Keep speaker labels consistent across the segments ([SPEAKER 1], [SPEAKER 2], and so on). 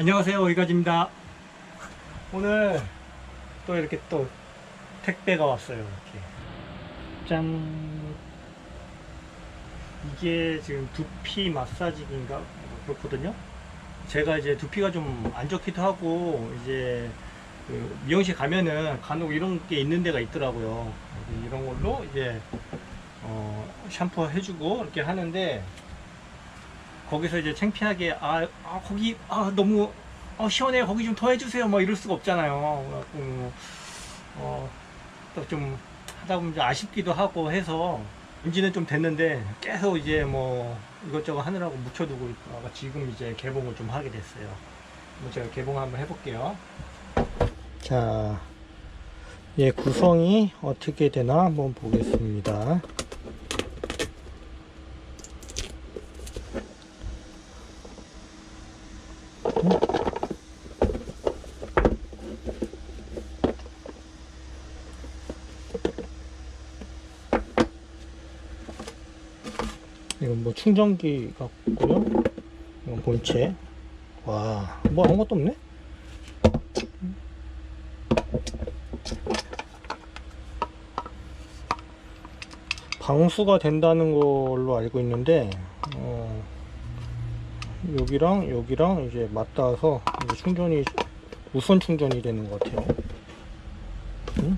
[SPEAKER 1] 안녕하세요 이가지입니다. 오늘 또 이렇게 또 택배가 왔어요 이렇게. 짠. 이게 지금 두피 마사지기인가 그렇거든요? 제가 이제 두피가 좀 안 좋기도 하고 이제 그 미용실 가면은 간혹 이런 게 있는 데가 있더라고요. 이런 걸로 이제 어, 샴푸 해주고 이렇게 하는데 거기서 이제 창피하게 아, 아 거기 아 너무 어, 시원해. 거기 좀 더 해주세요. 뭐 이럴 수가 없잖아요. 그래갖고 어, 또 좀 하다 보면 좀 아쉽기도 하고 해서 인지는 좀 됐는데 계속 이제 뭐 이것저것 하느라고 묻혀두고 있다가 지금 이제 개봉을 좀 하게 됐어요. 제가 개봉 한번 해볼게요. 자, 얘 구성이 어떻게 되나 한번 보겠습니다. 이건 뭐 충전기 같고요. 이건 본체. 와, 뭐 아무것도 없네? 방수가 된다는 걸로 알고 있는데 어, 여기랑 여기랑 이제 맞닿아서 이제 충전이 무선 충전이 되는 것 같아요. 응?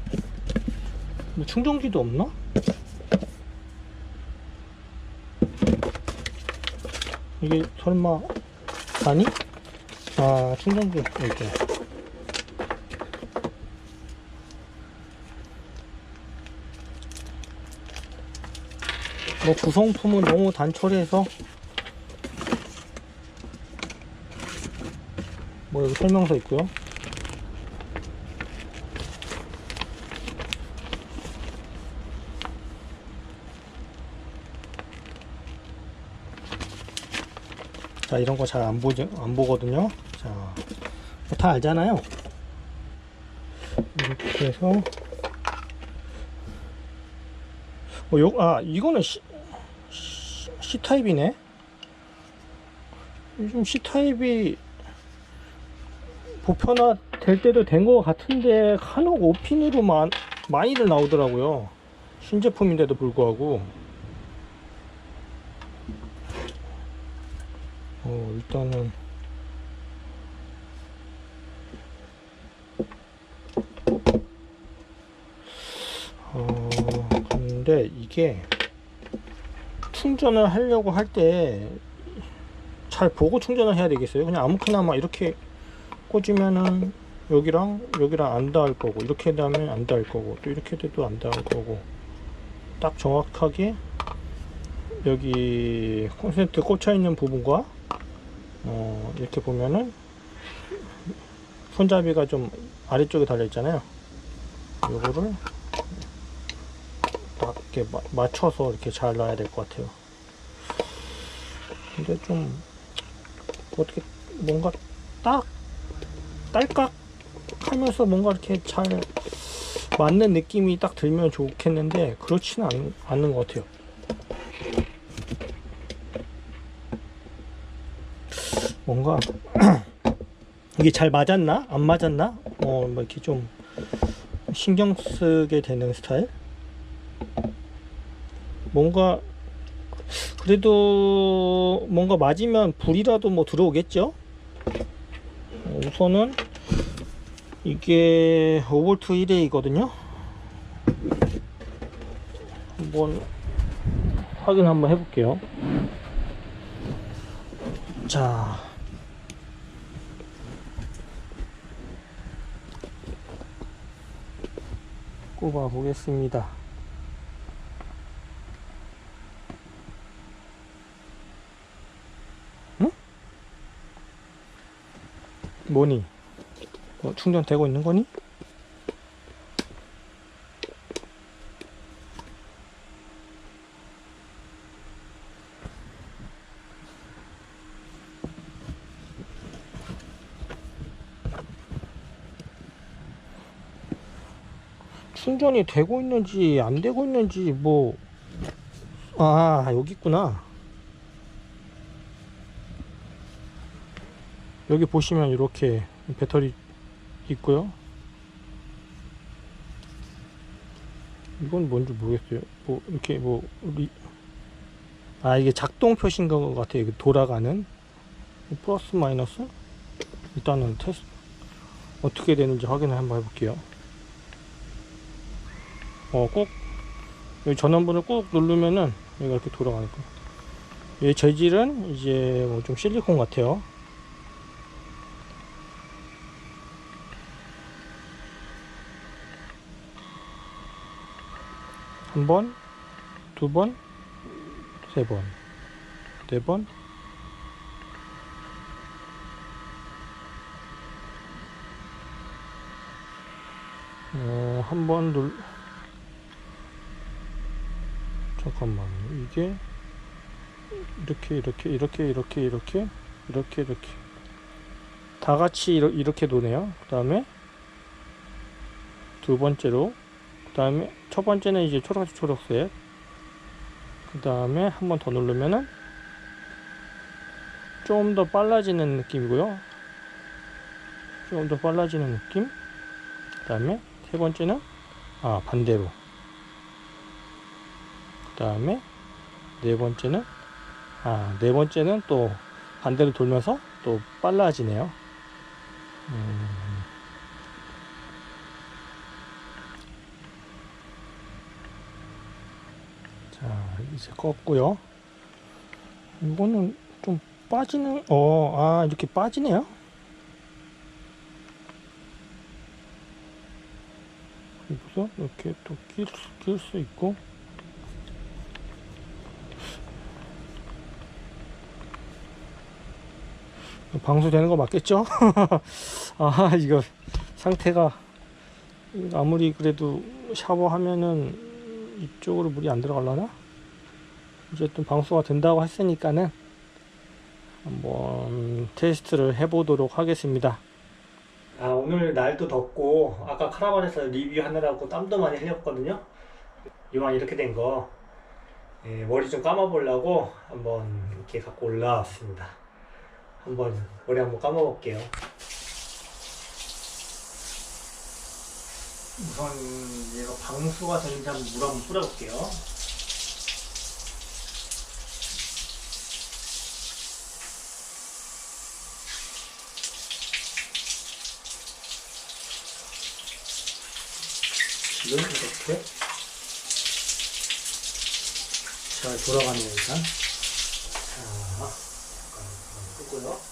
[SPEAKER 1] 뭐 충전기도 없나? 이게 설마 아니? 아 충전기 이렇게. 뭐 구성품은 너무 단촐해서 뭐 여기 설명서 있고요 자 이런 거 잘 안 보죠 안 보거든요 자다 알잖아요 이렇게 해서 어, 요, 아, 이거는 C, C, C타입이네? 요즘 C타입이 보편화 될 때도 된 것 같은데, 간혹 5핀으로 만, 많이들 나오더라고요. 신제품인데도 불구하고. 어, 일단은. 어, 근데 이게 충전을 하려고 할 때 잘 보고 충전을 해야 되겠어요. 그냥 아무렇게나 막 이렇게 꽂으면은 여기랑 여기랑 안 닿을 거고 이렇게 하면 안 닿을 거고 또 이렇게 돼도 안 닿을 거고 딱 정확하게 여기 콘센트 꽂혀 있는 부분과 어, 이렇게 보면은 손잡이가 좀 아래쪽에 달려 있잖아요. 요거를 딱 이렇게 마- 맞춰서 이렇게 잘 놔야 될 것 같아요. 근데 좀 어떻게 뭔가 딱 딸깍 하면서 뭔가 이렇게 잘 맞는 느낌이 딱 들면 좋겠는데 그렇지는 않, 않는 것 같아요. 뭔가 이게 잘 맞았나? 안 맞았나? 어 뭐 이렇게 좀 신경 쓰게 되는 스타일? 뭔가 그래도 뭔가 맞으면 불이라도 뭐 들어오겠죠? 어, 우선은 이게 5V 1A거든요. 한번 확인 한번 해볼게요. 자 꼽아 보겠습니다 뭐니? 뭐 충전되고 있는 거니? 충전이 되고 있는지 안 되고 있는지 뭐 아 여기 있구나 여기 보시면 이렇게 배터리 있고요. 이건 뭔지 모르겠어요. 뭐 이렇게 뭐 리... 아 이게 작동 표시인 것 같아요. 돌아가는 플러스 마이너스 일단은 테스트 어떻게 되는지 확인을 한번 해볼게요. 어 꼭 여기 전원부를 꾹 누르면은 여기가 이렇게 돌아가는 거. 이 재질은 이제 뭐 좀 실리콘 같아요. 한 번, 두 번, 세 번, 네 번, 어, 한번 눌, 잠깐만, 이게, 이렇게, 이렇게, 이렇게, 이렇게, 이렇게, 이렇게, 이렇게. 다 같이 이렇게 도네요. 그 다음에, 두 번째로, 그 다음에, 첫 번째는 이제 초록색, 초록색. 그 다음에 한 번 더 누르면은, 좀 더 빨라지는 느낌이고요. 좀 더 빨라지는 느낌. 그 다음에, 세 번째는, 아, 반대로. 그 다음에, 네 번째는, 아, 네 번째는 또 반대로 돌면서 또 빨라지네요. 음. 자, 이제 껐고요. 이거는 좀 빠지는, 어, 아, 이렇게 빠지네요. 그래서 이렇게 또 낄, 낄수 있고. 방수되는 거 맞겠죠? 아 이거 상태가 아무리 그래도 샤워하면은 이쪽으로 물이 안 들어갈라나? 어쨌든 방수가 된다고 했으니까는 한번 테스트를 해보도록 하겠습니다. 아 오늘 날도 덥고 아까 카라반에서 리뷰하느라고 땀도 많이 흘렸거든요. 이왕 이렇게 된 거 머리 좀 감아 보려고 한번 이렇게 갖고 올라왔습니다. 한번 머리 한번 감아볼게요. 우선 얘가 방수가 되는지 한번 물 한번 뿌려볼게요. 지금 이렇게 잘 돌아가네요 일단. 자. 끄고요.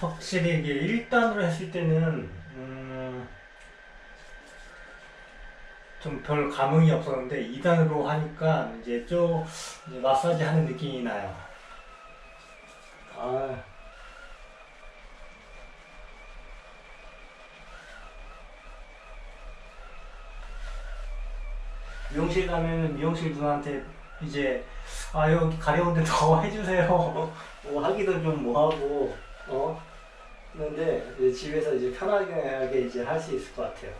[SPEAKER 1] 확실히 이게 1단으로 했을 때는 음, 좀 별 감흥이 없었는데 2단으로 하니까 이제 좀 이제 마사지 하는 느낌이 나요. 아. 미용실 가면 미용실 분한테 이제 아 여기 가려운데 더 해주세요 뭐 하기도 좀 뭐하고 어 근데 이제 집에서 이제 편하게 이제 할 수 있을 것 같아요.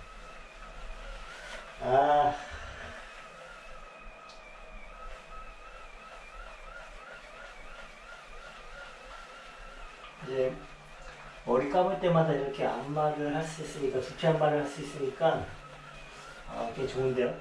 [SPEAKER 1] 아. 이제 머리 감을 때마다 이렇게 안마를 할 수 있으니까 두피 안마를 할 수 있으니까 아, 꽤 좋은데요.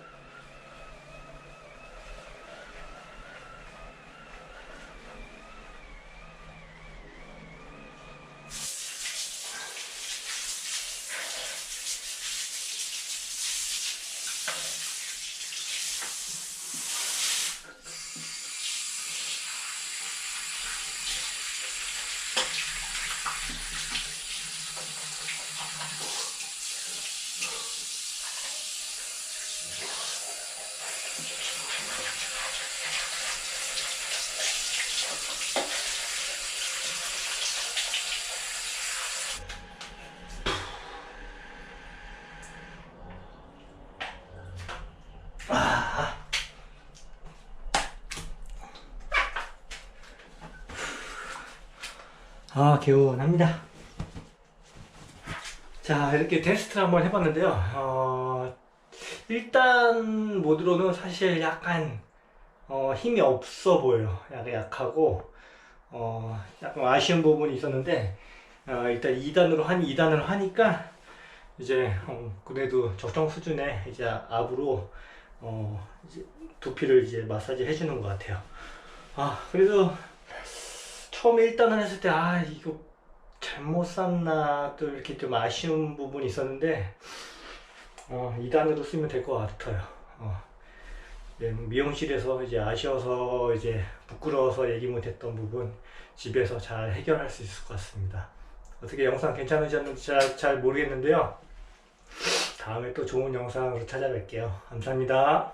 [SPEAKER 1] 아, 개운합니다. 자, 이렇게 테스트를 한번 해봤는데요. 어, 일단 모드로는 사실 약간 어, 힘이 없어 보여요. 약간 약하고 어, 약간 아쉬운 부분이 있었는데 어, 일단 2단으로 하니 2단으로 하니까 이제 어, 그래도 적정 수준의 이제 압으로 어, 이제 두피를 이제 마사지 해주는 것 같아요. 아 그래도 처음에 1단을 했을 때 아 이거 잘못 샀나 또 이렇게 좀 아쉬운 부분이 있었는데 어, 2단으로 쓰면 될 것 같아요. 어. 네, 미용실에서 이제 아쉬워서 이제 부끄러워서 얘기 못했던 부분 집에서 잘 해결할 수 있을 것 같습니다. 어떻게 영상 괜찮으셨는지 잘, 잘 모르겠는데요. 다음에 또 좋은 영상으로 찾아뵐게요. 감사합니다.